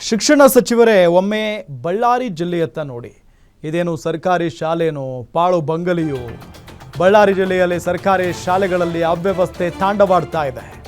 ಶಿಕ್ಷಣ ಸಚಿವರೇ, ಒಮ್ಮೆ ಬಳ್ಳಾರಿ ಜಿಲ್ಲೆಯತ್ತ ನೋಡಿ. ಇದೇನು ಸರ್ಕಾರಿ ಶಾಲೆನೋ, ಪಾಳು ಬಂಗಲಿಯೋ? ಬಳ್ಳಾರಿ ಜಿಲ್ಲೆಯಲ್ಲಿ ಸರ್ಕಾರಿ ಶಾಲೆಗಳಲ್ಲಿ ಅವ್ಯವಸ್ಥೆ ತಾಂಡವಾಡ್ತಾ ಇದೆ.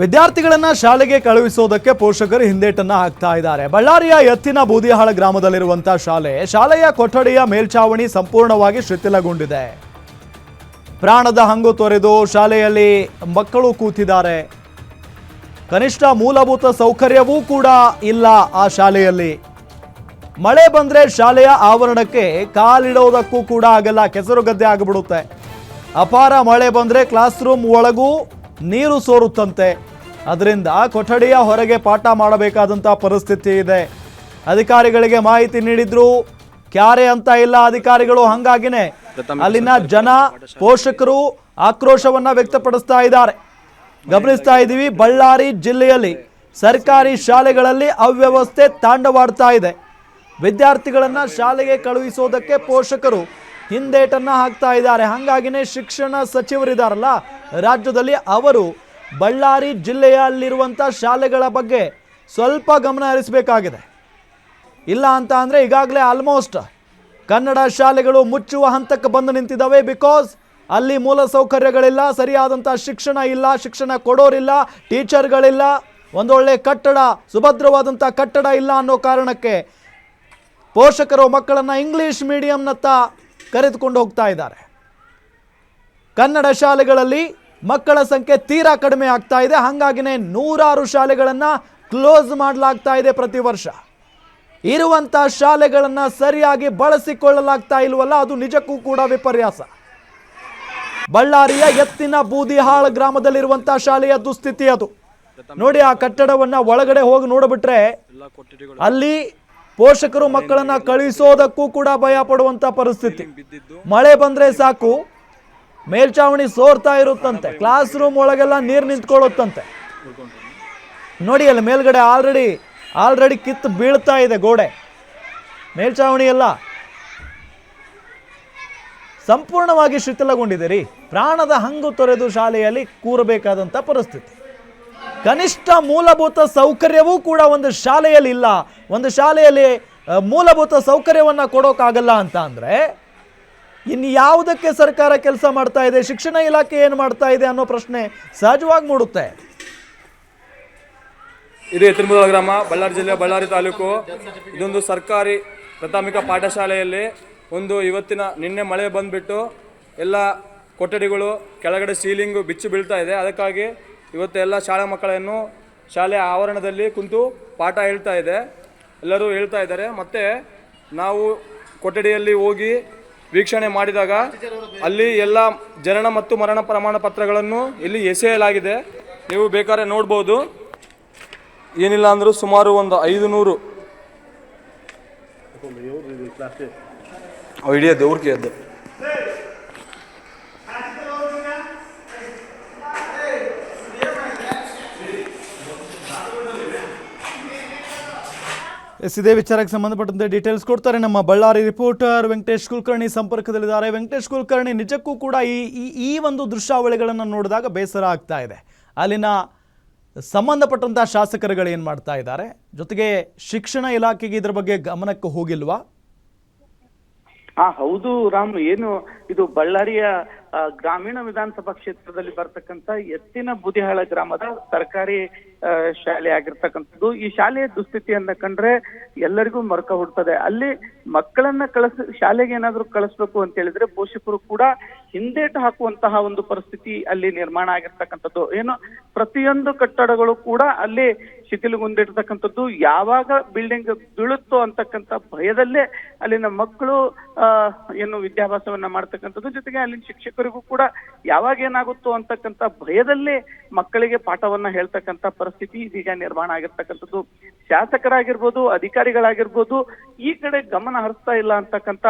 ವಿದ್ಯಾರ್ಥಿಗಳನ್ನ ಶಾಲೆಗೆ ಕಳುಹಿಸೋದಕ್ಕೆ ಪೋಷಕರು ಹಿಂದೇಟನ್ನ ಹಾಕ್ತಾ ಇದ್ದಾರೆ. ಬಳ್ಳಾರಿಯ ಎತ್ತಿನ ಬೂದಿಹಾಳ ಗ್ರಾಮದಲ್ಲಿರುವಂತಹ ಶಾಲೆ, ಶಾಲೆಯ ಕೊಠಡಿಯ ಮೇಲ್ಛಾವಣಿ ಸಂಪೂರ್ಣವಾಗಿ ಶಿಥಿಲಗೊಂಡಿದೆ. ಪ್ರಾಣದ ಹಂಗು ತೊರೆದು ಶಾಲೆಯಲ್ಲಿ ಮಕ್ಕಳು ಕೂತಿದ್ದಾರೆ. ಕನಿಷ್ಠ ಮೂಲಭೂತ ಸೌಕರ್ಯವೂ ಕೂಡ ಇಲ್ಲ ಆ ಶಾಲೆಯಲ್ಲಿ. ಮಳೆ ಬಂದ್ರೆ ಶಾಲೆಯ ಆವರಣಕ್ಕೆ ಕಾಲಿಡೋದಕ್ಕೂ ಕೂಡ ಆಗಲ್ಲ ಕೆಸರು ಗದ್ದೆ ಆಗಿಬಿಡುತ್ತೆ. ಅಪಾರ ಮಳೆ ಬಂದ್ರೆ ಕ್ಲಾಸ್ ರೂಮ್ ಒಳಗೂ ನೀರು ಸೋರುತ್ತಂತೆ. ಅದರಿಂದ ಕೊಠಡಿಯ ಹೊರಗೆ ಪಾಠ ಮಾಡಬೇಕಾದಂಥ ಪರಿಸ್ಥಿತಿ ಇದೆ. ಅಧಿಕಾರಿಗಳಿಗೆ ಮಾಹಿತಿ ನೀಡಿದ್ರು. ಕ್ಯಾರೆ ಅಂತ ಇಲ್ಲ ಅಧಿಕಾರಿಗಳು ಹಂಗಾಗಿನೇ. ಅಲ್ಲಿನ ಜನ, ಪೋಷಕರು ಆಕ್ರೋಶವನ್ನ ವ್ಯಕ್ತಪಡಿಸ್ತಾ ಇದ್ದಾರೆ. ಗಮನಿಸ್ತಾ ಇದ್ದೀವಿ, ಬಳ್ಳಾರಿ ಜಿಲ್ಲೆಯಲ್ಲಿ ಸರ್ಕಾರಿ ಶಾಲೆಗಳಲ್ಲಿ ಅವ್ಯವಸ್ಥೆ ತಾಂಡವಾಡ್ತಾ ಇದೆ. ವಿದ್ಯಾರ್ಥಿಗಳನ್ನ ಶಾಲೆಗೆ ಕಳುಹಿಸೋದಕ್ಕೆ ಪೋಷಕರು ಹಿಂದೇಟನ್ನ ಹಾಕ್ತಾ ಇದ್ದಾರೆ. ಹಾಗಾಗಿನೇ ಶಿಕ್ಷಣ ಸಚಿವರಿದಾರಲ್ಲ, ರಾಜ್ಯದಲ್ಲಿ ಅವರು ಬಳ್ಳಾರಿ ಜಿಲ್ಲೆಯಲ್ಲಿರುವಂಥ ಶಾಲೆಗಳ ಬಗ್ಗೆ ಸ್ವಲ್ಪ ಗಮನ ಹರಿಸಬೇಕಾಗಿದೆ. ಇಲ್ಲ ಅಂತ ಅಂದರೆ ಈಗಾಗಲೇ ಆಲ್ಮೋಸ್ಟ್ ಕನ್ನಡ ಶಾಲೆಗಳು ಮುಚ್ಚುವ ಹಂತಕ್ಕೆ ಬಂದು ನಿಂತಿದ್ದಾವೆ ಬಿಕಾಸ್ ಅಲ್ಲಿ ಮೂಲ ಸೌಕರ್ಯಗಳಿಲ್ಲ ಸರಿಯಾದಂಥ ಶಿಕ್ಷಣ ಇಲ್ಲ, ಶಿಕ್ಷಣ ಕೊಡೋರಿಲ್ಲ, ಟೀಚರ್ಗಳಿಲ್ಲ, ಒಂದೊಳ್ಳೆ ಕಟ್ಟಡ ಸುಭದ್ರವಾದಂಥ ಕಟ್ಟಡ ಇಲ್ಲ ಅನ್ನೋ ಕಾರಣಕ್ಕೆ ಪೋಷಕರು ಮಕ್ಕಳನ್ನು ಇಂಗ್ಲಿಷ್ ಮೀಡಿಯಂನತ್ತ ಕರೆದುಕೊಂಡು ಹೋಗ್ತಾ ಇದ್ದಾರೆ. ಕನ್ನಡ ಶಾಲೆಗಳಲ್ಲಿ ಮಕ್ಕಳ ಸಂಖ್ಯೆ ತೀರಾ ಕಡಿಮೆ ಆಗ್ತಾ ಇದೆ. ಹಾಗಾಗಿನೇ ನೂರಾರು ಶಾಲೆಗಳನ್ನು ಕ್ಲೋಸ್ ಮಾಡಲಾಗ್ತಾ ಇದೆ ಪ್ರತಿ ವರ್ಷ. ಇರುವಂಥ ಶಾಲೆಗಳನ್ನು ಸರಿಯಾಗಿ ಬಳಸಿಕೊಳ್ಳಲಾಗ್ತಾ ಇಲ್ವಲ್ಲ ಅದು ನಿಜಕ್ಕೂ ಕೂಡ ವಿಪರ್ಯಾಸ. ಬಳ್ಳಾರಿಯ ಎತ್ತಿನ ಬೂದಿಹಾಳ ಗ್ರಾಮದಲ್ಲಿರುವಂಥ ಶಾಲೆಯ ದುಸ್ಥಿತಿ ಅದು. ನೋಡಿ ಆ ಕಟ್ಟಡವನ್ನ ಒಳಗಡೆ ಹೋಗಿ ನೋಡಿಬಿಟ್ರೆ ಅಲ್ಲಿ ಪೋಷಕರು ಮಕ್ಕಳನ್ನ ಕಳಿಸೋದಕ್ಕೂ ಕೂಡ ಭಯ ಪಡುವಂತ ಪರಿಸ್ಥಿತಿ. ಮಳೆ ಬಂದ್ರೆ ಸಾಕು, ಮೇಲ್ಚಾವಣಿ ಸೋರ್ತಾ ಇರುತ್ತಂತೆ ಕ್ಲಾಸ್ ರೂಮ್ ಒಳಗೆಲ್ಲ ನೀರು ನಿಂತ್ಕೊಳ್ಳುತ್ತಂತೆ. ನೋಡಿ ಅಲ್ಲಿ ಮೇಲ್ಗಡೆ ಆಲ್ರೆಡಿ ಆಲ್ರೆಡಿ ಕಿತ್ತು ಬೀಳ್ತಾ ಇದೆ ಗೋಡೆ. ಮೇಲ್ಚಾವಣಿ ಎಲ್ಲ ಸಂಪೂರ್ಣವಾಗಿ ಶಿಥಿಲಗೊಂಡಿದೆ ರೀ. ಪ್ರಾಣದ ಹಂಗು ತೊರೆದು ಶಾಲೆಯಲ್ಲಿ ಕೂರಬೇಕಾದಂಥ ಪರಿಸ್ಥಿತಿ. ಕನಿಷ್ಠ ಮೂಲಭೂತ ಸೌಕರ್ಯವೂ ಕೂಡ ಒಂದು ಶಾಲೆಯಲ್ಲಿ ಇಲ್ಲ ಒಂದು ಶಾಲೆಯಲ್ಲಿ ಮೂಲಭೂತ ಸೌಕರ್ಯವನ್ನು ಕೊಡೋಕ್ಕಾಗಲ್ಲ ಅಂತ ಅಂದರೆ, ಇನ್ನು ಯಾವುದಕ್ಕೆ ಸರ್ಕಾರ ಕೆಲಸ ಮಾಡ್ತಾ ಇದೆ, ಶಿಕ್ಷಣ ಇಲಾಖೆ ಏನು ಮಾಡ್ತಾ ಇದೆ ಅನ್ನೋ ಪ್ರಶ್ನೆ ಸಹಜವಾಗಿ ಮೂಡುತ್ತೆ. ಇದು ಎತ್ತಿನಮೂಲ ಗ್ರಾಮ, ಬಳ್ಳಾರಿ ಜಿಲ್ಲೆ, ಬಳ್ಳಾರಿ ತಾಲೂಕು. ಇದೊಂದು ಸರ್ಕಾರಿ ಪ್ರಾಥಮಿಕ ಪಾಠಶಾಲೆಯಲ್ಲಿ ಒಂದು ಇವತ್ತಿನ ನಿನ್ನೆ ಮಳೆ ಬಂದುಬಿಟ್ಟು ಎಲ್ಲ ಕೊಠಡಿಗಳು, ಕೆಳಗಡೆ ಸೀಲಿಂಗು ಬಿಚ್ಚು ಬೀಳ್ತಾ ಇದೆ. ಅದಕ್ಕಾಗಿ ಇವತ್ತು ಎಲ್ಲ ಶಾಲಾ ಮಕ್ಕಳನ್ನು ಶಾಲೆಯ ಆವರಣದಲ್ಲಿ ಕುಂತು ಪಾಠ ಹೇಳ್ತಾ ಇದೆ. ಎಲ್ಲರೂ ಹೇಳ್ತಾ ಇದ್ದಾರೆ. ಮತ್ತು ನಾವು ಕೊಠಡಿಯಲ್ಲಿ ಹೋಗಿ ವೀಕ್ಷಣೆ ಮಾಡಿದಾಗ ಅಲ್ಲಿ ಎಲ್ಲ ಜನನ ಮತ್ತು ಮರಣ ಪ್ರಮಾಣ ಪತ್ರಗಳನ್ನು ಇಲ್ಲಿ ಎಸೆಯಲಾಗಿದೆ. ನೀವು ಬೇಕಾದ್ರೆ ನೋಡ್ಬೋದು. ಏನಿಲ್ಲ ಅಂದರೂ ಸುಮಾರು ಒಂದು ಐದು ನೂರು ಇಡೀ ದೇವ್ರಿಗೆ ಎದ್ದು ಎಸ್, ಇದೇ ವಿಚಾರಕ್ಕೆ ಸಂಬಂಧಪಟ್ಟಂತೆ ಡೀಟೇಲ್ಸ್ ಕೊಡ್ತಾರೆ ನಮ್ಮ ಬಳ್ಳಾರಿ ರಿಪೋರ್ಟರ್ ವೆಂಕಟೇಶ್ ಕುಲಕರ್ಣಿ ಸಂಪರ್ಕದಲ್ಲಿದ್ದಾರೆ. ವೆಂಕಟೇಶ್ ಕುಲಕರ್ಣಿ, ನಿಜಕ್ಕೂ ಕೂಡ ಈ, ಈ- ಒಂದು ದೃಶ್ಯಾವಳಿಗಳನ್ನು ನೋಡಿದಾಗ ಬೇಸರ ಆಗ್ತಾ ಇದೆ. ಅಲ್ಲಿನ ಸಂಬಂಧಪಟ್ಟಂಥ ಶಾಸಕರುಗಳು ಏನು ಮಾಡ್ತಾ ಇದ್ದಾರೆ? ಜೊತೆಗೆ ಶಿಕ್ಷಣ ಇಲಾಖೆಗೆ ಇದರ ಬಗ್ಗೆ ಗಮನಕ್ಕೆ ಹೋಗಿಲ್ವಾ? ಹಾ ಹೌದು ರಾಮ್ ಏನು ಇದು ಬಳ್ಳಾರಿಯ ಆ, ಗ್ರಾಮೀಣ ವಿಧಾನಸಭಾ ಕ್ಷೇತ್ರದಲ್ಲಿ ಬರ್ತಕ್ಕಂತ ಎತ್ತಿನ ಬುದಿಹಾಳ ಗ್ರಾಮದ ಸರ್ಕಾರಿ ಆ, ಶಾಲೆ ಆಗಿರ್ತಕ್ಕಂಥದ್ದು. ಈ ಶಾಲೆಯ ದುಸ್ಥಿತಿಯನ್ನ ಕಂಡ್ರೆ ಎಲ್ಲರಿಗೂ ಮರ್ಕ ಹುಡ್ತದೆ ಅಲ್ಲಿ ಮಕ್ಕಳನ್ನ ಕಳಿಸ್ ಶಾಲೆಗೆ ಏನಾದ್ರೂ ಕಳಿಸ್ಬೇಕು ಅಂತ ಹೇಳಿದ್ರೆ ಪೋಷಕರು ಕೂಡ ಹಿಂದೇಟು ಹಾಕುವಂತಹ ಒಂದು ಪರಿಸ್ಥಿತಿ ಅಲ್ಲಿ ನಿರ್ಮಾಣ ಆಗಿರ್ತಕ್ಕಂಥದ್ದು. ಏನು ಪ್ರತಿಯೊಂದು ಕಟ್ಟಡಗಳು ಕೂಡ ಅಲ್ಲಿ ಶಿಥಿಲಗೊಂಡಿರ್ತಕ್ಕಂಥದ್ದು ಯಾವಾಗ ಬಿಲ್ಡಿಂಗ್ ಬೀಳುತ್ತೋ ಅಂತಕ್ಕಂಥ ಭಯದಲ್ಲೇ ಅಲ್ಲಿನ ಮಕ್ಕಳು ಆ, ಏನು ವಿದ್ಯಾಭ್ಯಾಸವನ್ನ ಮಾಡ್ತಕ್ಕಂಥದ್ದು. ಜೊತೆಗೆ ಅಲ್ಲಿನ ಶಿಕ್ಷಕರಿಗೂ ಕೂಡ ಯಾವಾಗ ಏನಾಗುತ್ತೋ ಅಂತಕ್ಕಂಥ ಭಯದಲ್ಲೇ ಮಕ್ಕಳಿಗೆ ಪಾಠವನ್ನ ಹೇಳ್ತಕ್ಕಂಥ ಪರಿಸ್ಥಿತಿ ಇದೀಗ ನಿರ್ಮಾಣ ಆಗಿರ್ತಕ್ಕಂಥದ್ದು. ಶಾಸಕರಾಗಿರ್ಬೋದು, ಅಧಿಕಾರಿಗಳಾಗಿರ್ಬೋದು, ಈ ಕಡೆ ಗಮನ ಹರಿಸ್ತಾ ಇಲ್ಲ ಅಂತಕ್ಕಂತ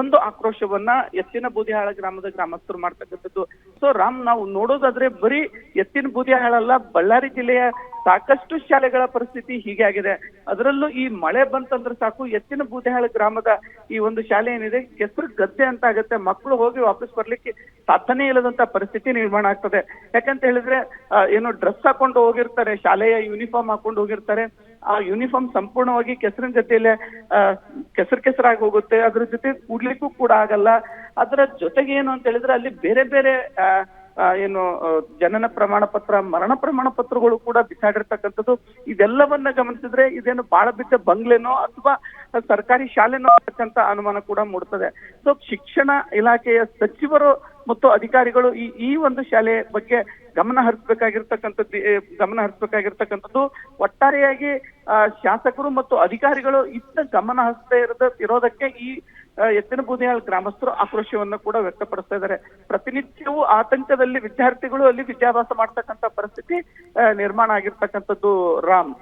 ಒಂದು ಆಕ್ರೋಶವನ್ನ ಎತ್ತಿನ ಬೂದಿಹಾಳ ಗ್ರಾಮದ ಗ್ರಾಮಸ್ಥರು ಮಾಡ್ತಕ್ಕಂಥದ್ದು. ಸೊ ರಾಮ್, ನಾವು ನೋಡೋದಾದ್ರೆ ಬರೀ ಎತ್ತಿನ ಬೂದಿಹಾಳಲ್ಲ ಬಳ್ಳಾರಿ ಜಿಲ್ಲೆಯ ಸಾಕಷ್ಟು ಶಾಲೆಗಳ ಪರಿಸ್ಥಿತಿ ಹೀಗೆ ಆಗಿದೆ. ಅದರಲ್ಲೂ ಈ ಮಳೆ ಬಂತಂದ್ರೆ ಸಾಕು, ಎತ್ತಿನ ಬೂದಿಹಾಳ ಗ್ರಾಮದ ಈ ಒಂದು ಶಾಲೆ ಏನಿದೆ, ಕೆಸರು ಗದ್ದೆ ಅಂತ ಆಗುತ್ತೆ ಮಕ್ಕಳು ಹೋಗಿ ವಾಪಸ್ ಬರ್ಲಿಕ್ಕೆ ಸಾಧನೆ ಇಲ್ಲದಂತ ಪರಿಸ್ಥಿತಿ ನಿರ್ಮಾಣ ಆಗ್ತದೆ. ಯಾಕಂತ ಹೇಳಿದ್ರೆ ಏನು ಡ್ರೆಸ್ ಹಾಕೊಂಡು ಹೋಗಿರ್ತಾರೆ, ಶಾಲೆಯ ಯೂನಿಫಾರ್ಮ್ ಹಾಕೊಂಡು ಹೋಗಿರ್ತಾರೆ. ಆ ಯೂನಿಫಾರ್ಮ್ ಸಂಪೂರ್ಣವಾಗಿ ಕೆಸರಿನ ಜೊತೆಲೆ ಕೆಸರು ಕೆಸರಾಗಿ ಹೋಗುತ್ತೆ. ಅದ್ರ ಜೊತೆ ಕೂಡ್ಲಿಕ್ಕೂ ಕೂಡ ಆಗಲ್ಲ. ಅದರ ಜೊತೆಗೆ ಏನು ಅಂತ ಹೇಳಿದ್ರೆ ಅಲ್ಲಿ ಬೇರೆ ಬೇರೆ ಏನು ಜನನ ಪ್ರಮಾಣ ಪತ್ರ, ಮರಣ ಪ್ರಮಾಣ ಪತ್ರಗಳು ಕೂಡ ಬಿಸಾಡಿರ್ತಕ್ಕಂಥದ್ದು. ಇದೆಲ್ಲವನ್ನ ಗಮನಿಸಿದ್ರೆ ಇದೇನು ಬಾಳ ಬಿದ್ದ ಬಂಗ್ಲೆನೋ ಅಥವಾ ಸರ್ಕಾರಿ ಶಾಲೆನೋ ಅಂತಕ್ಕಂಥ ಅನುಮಾನ ಕೂಡ ಮೂಡ್ತದೆ. ಸೊ ಶಿಕ್ಷಣ ಇಲಾಖೆಯ ಸಚಿವರು ಮತ್ತು ಅಧಿಕಾರಿಗಳು ಈ ಈ ಒಂದು ಶಾಲೆ ಬಗ್ಗೆ ಗಮನ ಹರಿಸಬೇಕಾಗಿರ್ತಕ್ಕಂಥದ್ದು ಗಮನ ಹರಿಸಬೇಕಾಗಿರ್ತಕ್ಕಂಥದ್ದು ಒಟ್ಟಾರೆಯಾಗಿ ಶಾಸಕರು ಮತ್ತು ಅಧಿಕಾರಿಗಳು ಇತ್ತ ಗಮನ ಹರಿಸದೇ ಇರದ, ಇರೋದಕ್ಕೆ ಈ ಎತ್ತಿನ ಬೂದಿಯಾಳ ಗ್ರಾಮಸ್ಥರು ಆಕ್ರೋಶವನ್ನು ಕೂಡ ವ್ಯಕ್ತಪಡಿಸ್ತಾ ಇದ್ದಾರೆ. ಪ್ರತಿನಿತ್ಯವೂ ಆತಂಕದಲ್ಲಿ ವಿದ್ಯಾರ್ಥಿಗಳು ಅಲ್ಲಿ ವಿದ್ಯಾಭ್ಯಾಸ ಮಾಡ್ತಕ್ಕಂಥ ಪರಿಸ್ಥಿತಿ ನಿರ್ಮಾಣ ಆಗಿರ್ತಕ್ಕಂಥದ್ದು ರಾಮ್.